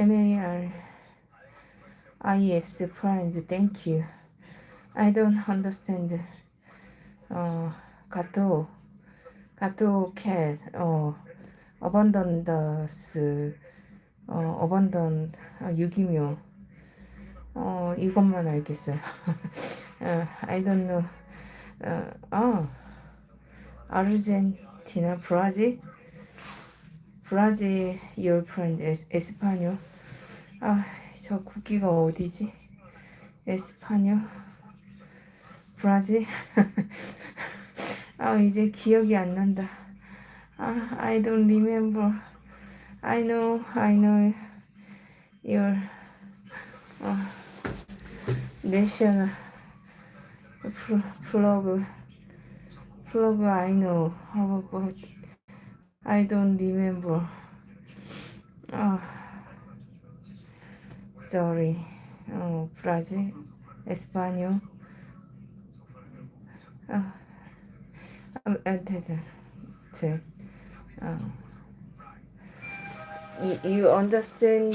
M A R I S friends thank you. I don't understand. 어 가토 가토 cat 어 abundance 어 abundant 어, 유기묘 어 이것만 알겠어요. 어, I don't know. 어, 아 아르헨티나 브라질 브라질 your friend 에스, 에스파뇰 아 저 국기가 어디지 에스파뇰 브라질 아 이제 기억이 안 난다 아 I don't remember I know I know your 어, national 플러그 플러그 I know how about I don't remember 아 sorry 어 브라질 에스파뇰 아 아, 안테드 제 어. You, you understand